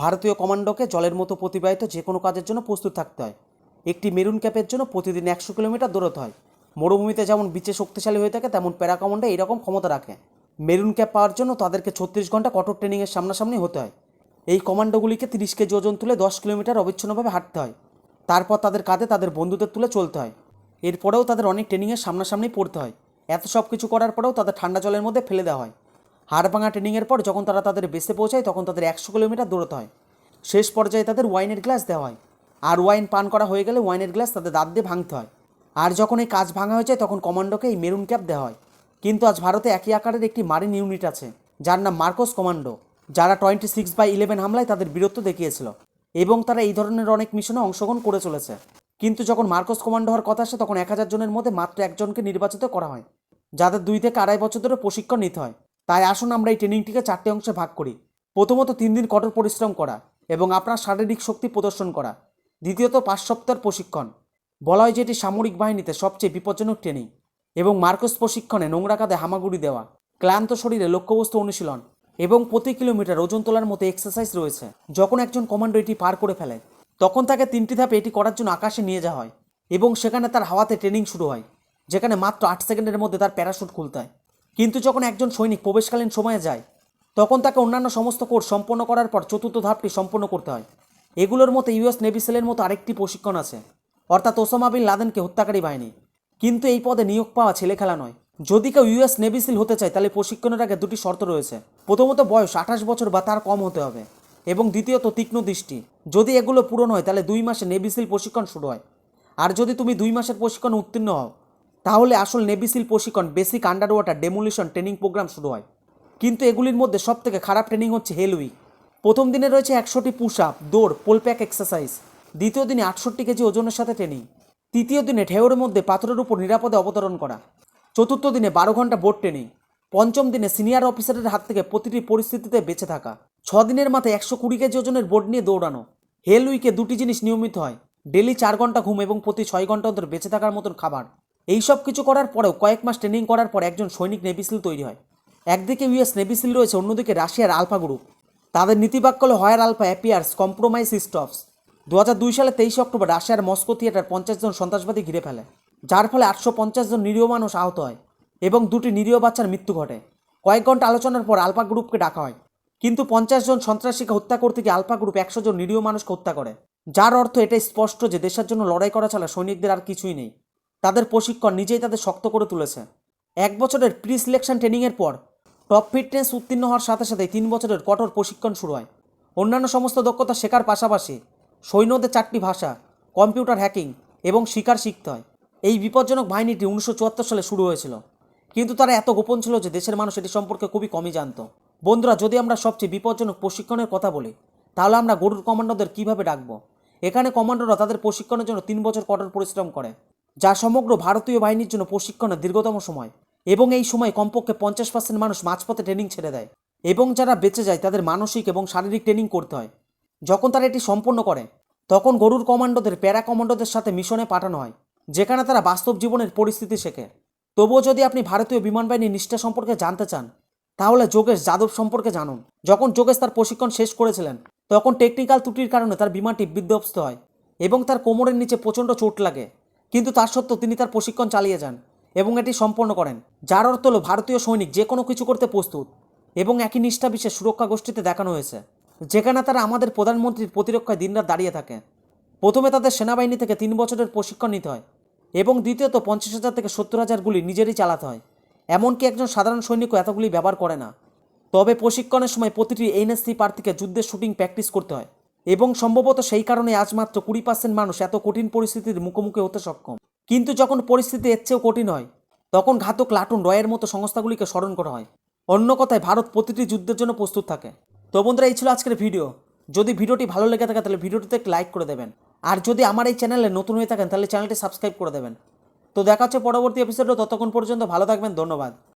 ভারতীয় কমান্ডোকে জলের মতো প্রতিবাহিত যে কোনো কাজের জন্য প্রস্তুত থাকতে হয়। একটি মেরুন ক্যাপের জন্য প্রতিদিন একশো কিলোমিটার দৌড়তে হয়। মরুভূমিতে যেমন বিচে শক্তিশালী হয়ে থাকে, তেমন প্যারা কমান্ডো এইরকম ক্ষমতা রাখে। মেরুন ক্যাপ পাওয়ার জন্য তাদেরকে ছত্রিশ ঘণ্টা কঠোর ট্রেনিংয়ের সামনাসামনি হতে হয়। এই কমান্ডোগুলিকে তিরিশ কেজি ওজন তুলে দশ কিলোমিটার অবিচ্ছিন্নভাবে হাঁটতে হয়। তারপর তাদের কাঁধে তাদের বন্ধুদের তুলে চলতে হয়। এরপরেও তাদের অনেক ট্রেনিংয়ের সামনাসামনি পড়তে হয়। এত সব কিছু করার পরেও তাদের ঠান্ডা জলের মধ্যে ফেলে দেওয়া হয়। হাড় ভাঙা ট্রেনিংয়ের পর যখন তারা তাদের বেসে পৌঁছায়, তখন তাদের একশো কিলোমিটার দৌড়তে হয়। শেষ পর্যায়ে তাদের ওয়াইনের গ্লাস দেওয়া হয়। আর ওয়াইন পান করা হয়ে গেলে ওয়াইনের গ্লাস তাদের দাঁত দিয়ে ভাঙতে হয়। আর যখন এই কাজ ভাঙা হয়ে যায়, তখন কমান্ডোকে এই মেরুন ক্যাপ দেওয়া হয়। কিন্তু আজ ভারতে একই আকারের একটি মারিন ইউনিট আছে, যার নাম মার্কোস কমান্ডো, যারা টোয়েন্টি সিক্স বাই ইলেভেন হামলায় তাদের বীরত্ব দেখিয়েছিল। এবং তারা এই ধরনের অনেক মিশনে অংশগ্রহণ করে চলেছে। কিন্তু যখন মার্কোস কমান্ডো হওয়ার কথা আসে, তখন এক হাজার জনের মধ্যে মাত্র একজনকে নির্বাচিত করা হয়, যাদের দুই থেকে আড়াই বছর ধরে প্রশিক্ষণ নিতে হয়। তাই আসুন আমরা এই ট্রেনিংটিকে চারটে অংশে ভাগ করি। প্রথমত তিন দিন কঠোর পরিশ্রম করা এবং আপনার শারীরিক শক্তি প্রদর্শন করা। দ্বিতীয়ত পাঁচ সপ্তাহের প্রশিক্ষণ। বলা হয় যে এটি সামরিক বাহিনীতে সবচেয়ে বিপজ্জনক ট্রেনিং এবং মার্কস প্রশিক্ষণে নোংরা কাঁধে হামাগুড়ি দেওয়া, ক্লান্ত শরীরে লক্ষ্যবস্তু অনুশীলন এবং প্রতি কিলোমিটার ওজন তোলার মতো এক্সারসাইজ রয়েছে। যখন একজন কমান্ডো এটি পার করে ফেলে, তখন তাকে তিনটি ধাপে এটি করার জন্য আকাশে নিয়ে যাওয়া হয় এবং সেখানে তার হাওয়াতে ট্রেনিং শুরু হয়, যেখানে মাত্র আট সেকেন্ডের মধ্যে তার প্যারাশুট খুলতে হয়। কিন্তু যখন একজন সৈনিক প্রবেশকালীন সময়ে যায়, তখন তাকে অন্যান্য সমস্ত কোর্স সম্পন্ন করার পর চতুর্থ ধাপটি সম্পন্ন করতে হয়। এগুলোর মতো ইউএস নেভি সেলের মতো আরেকটি প্রশিক্ষণ আছে, অর্থাৎ ওসামা বিন লাদেনকে হত্যাকারী বাহিনী। কিন্তু এই পদে নিয়োগ পাওয়া ছেলে খেলা নয়। যদি কেউ ইউএস নেভি সিল হতে চায়, তাহলে প্রশিক্ষণের আগে দুটি শর্ত রয়েছে। প্রথমত, বয়স আঠাশ বছর বা তার কম হতে হবে। এবং দ্বিতীয়ত, তীক্ষ্ণ দৃষ্টি। যদি এগুলো পূরণ হয়, তাহলে দুই মাসে নেভি সিল প্রশিক্ষণ শুরু হয়। আর যদি তুমি দুই মাসের প্রশিক্ষণ উত্তীর্ণ হও তাহলে আসল নেভি সিল প্রশিক্ষণ basic underwater demolition training program শুরু হয়। কিন্তু এগুলির মধ্যে সব থেকে খারাপ ট্রেনিং হচ্ছে হেল উইক প্রথম দিনে রয়েছে একশোটি পুশ আপ দৌড় পোলপ্যাক এক্সারসাইজ দ্বিতীয় দিনে আটষট্টি কেজি ওজনের সাথে ট্রেনিং তৃতীয় দিনে ঢেউয়ের মধ্যে পাথরের উপর নিরাপদে অবতরণ করা। চতুর্থ দিনে বারো ঘণ্টা বোর্ড ট্রেনিং পঞ্চম দিনে সিনিয়র অফিসারের হাত থেকে প্রতিটি পরিস্থিতিতে বেঁচে থাকা। ছ দিনের মাথায় একশো কুড়ি কেজি ওজনের বোর্ড নিয়ে দৌড়ানো। হেল উইকে দুটি জিনিস নিয়মিত হয়। ডেলি চার ঘণ্টা ঘুম এবং প্রতি ছয় ঘণ্টা অন্তর বেঁচে থাকার মতন খাবার। এই সব কিছু করার পরেও কয়েক মাস ট্রেনিং করার পর একজন সৈনিক নেভিসিল তৈরি হয়। একদিকে ইউএস নেভিসিল রয়েছে, অন্যদিকে রাশিয়ার আলফা গ্রুপ তাদের নীতিবাক্য হল হয়ার আলফা অ্যাপিয়ার্স কম্প্রোমাইজ স্টপস দু হাজার দুই সালে তেইশে অক্টোবর রাশিয়ার মস্কো থিয়েটার পঞ্চাশ জন সন্ত্রাসবাদী ঘিরে ফেলে, যার ফলে আটশো পঞ্চাশ জন নিরীহ মানুষ আহত হয় এবং দুটি নিরীহ বাচ্চার মৃত্যু ঘটে। কয়েক ঘণ্টা আলোচনার পর আলফা গ্রুপকে ডাকা হয়। কিন্তু পঞ্চাশ জন সন্ত্রাসীকে হত্যা করতে গিয়ে আলফা গ্রুপ একশো জন নিরীহ মানুষকে হত্যা করে। যার অর্থ এটাই স্পষ্ট যে দেশের জন্য লড়াই করা ছাড়া সৈনিকদের আর কিছুই নেই। তাদের প্রশিক্ষণ নিজেই তাদের শক্ত করে তুলেছে। এক বছরের প্রি সিলেকশন ট্রেনিংয়ের পর, টপ ফিটনেস উত্তীর্ণ হওয়ার সাথে সাথে তিন বছরের কঠোর প্রশিক্ষণ শুরু হয়। অন্যান্য সমস্ত দক্ষতা শেখার পাশাপাশি সৈন্যদের চারটি ভাষা, কম্পিউটার হ্যাকিং এবং শিকার শিখতে হয়। এই বিপজ্জনক বাহিনীটি উনিশশো চুয়াত্তর সালে শুরু হয়েছিল। কিন্তু তারা এত গোপন ছিল যে দেশের মানুষ এটি সম্পর্কে খুবই কমই জানত। বন্ধুরা, যদি আমরা সবচেয়ে বিপজ্জনক প্রশিক্ষণের কথা বলি, তাহলে আমরা গরুর কমান্ডোদের কীভাবে ডাকবো? এখানে কমান্ডোরা তাদের প্রশিক্ষণের জন্য তিন বছর কঠোর পরিশ্রম করে। যা সমগ্র ভারতীয় বাহিনীর জন্য প্রশিক্ষণের দীর্ঘতম সময় এবং এই সময় কমপক্ষে পঞ্চাশ পার্সেন্ট মানুষ মাঝপথে ট্রেনিং ছেড়ে দেয় এবং যারা বেঁচে যায় তাদের মানসিক এবং শারীরিক ট্রেনিং করতে হয়। যখন তারা এটি সম্পন্ন করে, তখন গরুর কমান্ডোদের, প্যারা কমান্ডোদের সাথে মিশনে পাঠানো হয়, যেখানে তারা বাস্তব জীবনের পরিস্থিতি শেখে। তবুও যদি আপনি ভারতীয় বিমান বাহিনীর নিষ্ঠা সম্পর্কে জানতে চান, তাহলে যোগেশ যাদব সম্পর্কে জানুন। যখন যোগেশ তার প্রশিক্ষণ শেষ করেছিলেন, তখন টেকনিক্যাল ত্রুটির কারণে তার বিমানটি বিধ্বস্ত হয় এবং তার কোমরের নিচে প্রচণ্ড চোট লাগে। কিন্তু তার সত্ত্বেও তিনি তার প্রশিক্ষণ চালিয়ে যান এবং এটি সম্পন্ন করেন, যার অর্থ হলো ভারতীয় সৈনিক যে কোনো কিছু করতে প্রস্তুত এবং একই নিষ্ঠা বিশেষ সুরক্ষা গোষ্ঠীতে দেখানো হয়েছে, যেখানে তারা আমাদের প্রধানমন্ত্রীর প্রতিরক্ষায় দিনরাত দাঁড়িয়ে থাকে। প্রথমে তাদের সেনাবাহিনী থেকে তিন বছরের প্রশিক্ষণ নিতে হয় এবং দ্বিতীয়ত পঞ্চাশ হাজার থেকে সত্তর হাজার গুলি নিজেরই চালাতে হয়, এমনকি একজন সাধারণ সৈনিকও এতগুলি ব্যবহার করে না। তবে প্রশিক্ষণের সময় প্রতিটি এনএসসি প্রার্থীকে যুদ্ধের শুটিং প্র্যাকটিস করতে হয়। এবং সম্ভবত সেই কারণে আজ মাত্র কুড়ি পার্সেন্ট মানুষ এত কঠিন পরিস্থিতির মুখোমুখি হতে সক্ষম। কিন্তু যখন পরিস্থিতি এর চেয়েও কঠিন হয়, তখন ঘাতক লাটুন রয়ের মতো সংস্থাগুলিকে স্মরণ করা হয়। অন্য কথায়, ভারত প্রতিটি যুদ্ধের জন্য প্রস্তুত থাকে। তো বন্ধুরা, এই ছিল আজকের ভিডিও। যদি ভিডিওটি ভালো লেগে থাকে, তাহলে ভিডিওটিতে লাইক করে দেবেন। আর যদি আমার এই চ্যানেলে নতুন হয়ে থাকেন, তাহলে চ্যানেলটি সাবস্ক্রাইব করে দেবেন। তো দেখা হচ্ছে পরবর্তী এপিসোডে ততক্ষণ পর্যন্ত ভালো থাকবেন, ধন্যবাদ।